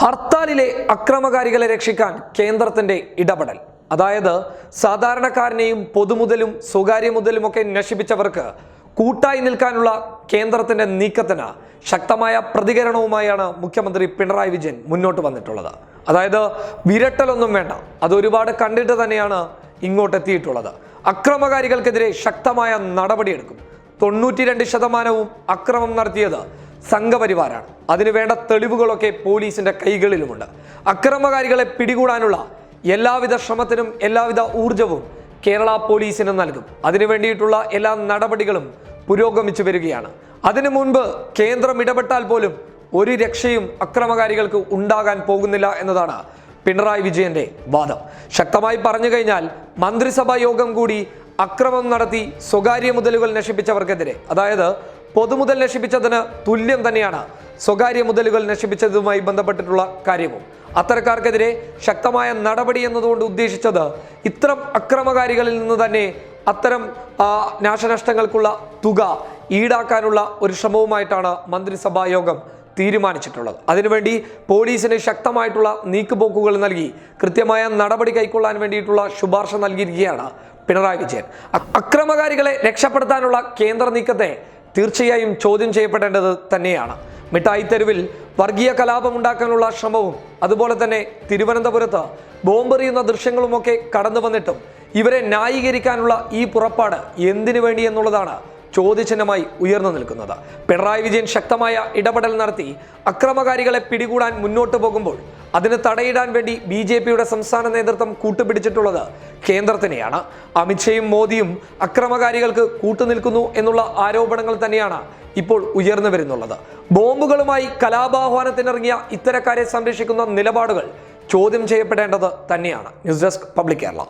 ഹർത്താലിലെ അക്രമകാരികളെ രക്ഷിക്കാൻ കേന്ദ്രത്തിന്റെ ഇടപെടൽ. അതായത് സാധാരണക്കാരനെയും പൊതുമുതലും സ്വകാര്യ മുതലുമൊക്കെ നശിപ്പിച്ചവർക്ക് കൂട്ടായി നിൽക്കാനുള്ള കേന്ദ്രത്തിന്റെ നീക്കത്തിന് ശക്തമായ പ്രതികരണവുമായാണ് മുഖ്യമന്ത്രി പിണറായി വിജയൻ മുന്നോട്ട് വന്നിട്ടുള്ളത്. അതായത് വിരട്ടലൊന്നും വേണ്ട. അത് ഒരുപാട് കണ്ടിട്ട് തന്നെയാണ് ഇങ്ങോട്ടെത്തിയിട്ടുള്ളത് അക്രമകാരികൾക്കെതിരെ ശക്തമായ നടപടിയെടുക്കും. തൊണ്ണൂറ്റി രണ്ട് ശതമാനവും അക്രമം നടത്തിയത് സംഘപരിവാരാണ്. അതിനുവേണ്ട തെളിവുകളൊക്കെ പോലീസിന്റെ കൈകളിലുമുണ്ട്. അക്രമകാരികളെ പിടികൂടാനുള്ള എല്ലാവിധ ശ്രമത്തിനും എല്ലാവിധ ഊർജവും കേരള പോലീസിന് നൽകും. അതിനു വേണ്ടിയിട്ടുള്ള എല്ലാ നടപടികളും പുരോഗമിച്ചു വരികയാണ്. അതിനു മുൻപ് കേന്ദ്രം ഇടപെട്ടാൽ പോലും ഒരു രക്ഷയും അക്രമകാരികൾക്ക് ഉണ്ടാകാൻ പോകുന്നില്ല എന്നതാണ് പിണറായി വിജയന്റെ വാദം. ശക്തമായി പറഞ്ഞു കഴിഞ്ഞാൽ മന്ത്രിസഭാ യോഗം കൂടി അക്രമം നടത്തി സ്വകാര്യ മുതലുകൾ നശിപ്പിച്ചവർക്കെതിരെ അതായത് പൊതുമുതൽ നശിപ്പിച്ചതിന് തുല്യം തന്നെയാണ് സ്വകാര്യ മുതലുകൾ നശിപ്പിച്ചതുമായി ബന്ധപ്പെട്ടിട്ടുള്ള കാര്യവും. അത്തരക്കാർക്കെതിരെ ശക്തമായ നടപടി എന്നതുകൊണ്ട് ഉദ്ദേശിച്ചത് ഇത്തരം അക്രമകാരികളിൽ നിന്ന് തന്നെ അത്തരം നാശനഷ്ടങ്ങൾക്കുള്ള തുക ഈടാക്കാനുള്ള ഒരു ശ്രമവുമായിട്ടാണ് മന്ത്രിസഭാ യോഗം തീരുമാനിച്ചിട്ടുള്ളത്. അതിനുവേണ്ടി പോലീസിന് ശക്തമായിട്ടുള്ള നീക്കുപോക്കുകൾ നൽകി കൃത്യമായ നടപടി കൈക്കൊള്ളാൻ വേണ്ടിയിട്ടുള്ള ശുപാർശ നൽകിയിരിക്കുകയാണ് പിണറായി വിജയൻ. അക്രമകാരികളെ രക്ഷപ്പെടുത്താനുള്ള കേന്ദ്ര നീക്കത്തെ തീർച്ചയായും ചോദ്യം ചെയ്യപ്പെടേണ്ടത് തന്നെയാണ്. മിഠായി തെരുവിൽ വർഗീയ കലാപം ഉണ്ടാക്കാനുള്ള ശ്രമവും അതുപോലെ തന്നെ തിരുവനന്തപുരത്ത് ബോംബെറിയുന്ന ദൃശ്യങ്ങളുമൊക്കെ കടന്നു വന്നിട്ടും ഇവരെ ന്യായീകരിക്കാനുള്ള ഈ പുറപ്പാട് എന്തിനു വേണ്ടി എന്നുള്ളതാണ് ചോദ്യചിഹ്നമായി ഉയർന്നു നിൽക്കുന്നത്. പിണറായി വിജയൻ ശക്തമായ ഇടപെടൽ നടത്തി അക്രമകാരികളെ പിടികൂടാൻ മുന്നോട്ടു പോകുമ്പോൾ അതിന് തടയിടാൻ വേണ്ടി ബി ജെ പിയുടെ സംസ്ഥാന നേതൃത്വം കൂട്ടുപിടിച്ചിട്ടുള്ളത് കേന്ദ്രത്തിനെയാണ്. അമിത്ഷയും മോദിയും അക്രമകാരികൾക്ക് കൂട്ടുനിൽക്കുന്നു എന്നുള്ള ആരോപണങ്ങൾ തന്നെയാണ് ഇപ്പോൾ ഉയർന്നു വരുന്നുള്ളത്. ബോംബുകളുമായി കലാപാഹ്വാനത്തിനിറങ്ങിയ ഇത്തരക്കാരെ സംരക്ഷിക്കുന്ന നിലപാടുകൾ ചോദ്യം ചെയ്യപ്പെടേണ്ടത് തന്നെയാണ്. News desk public Kerala.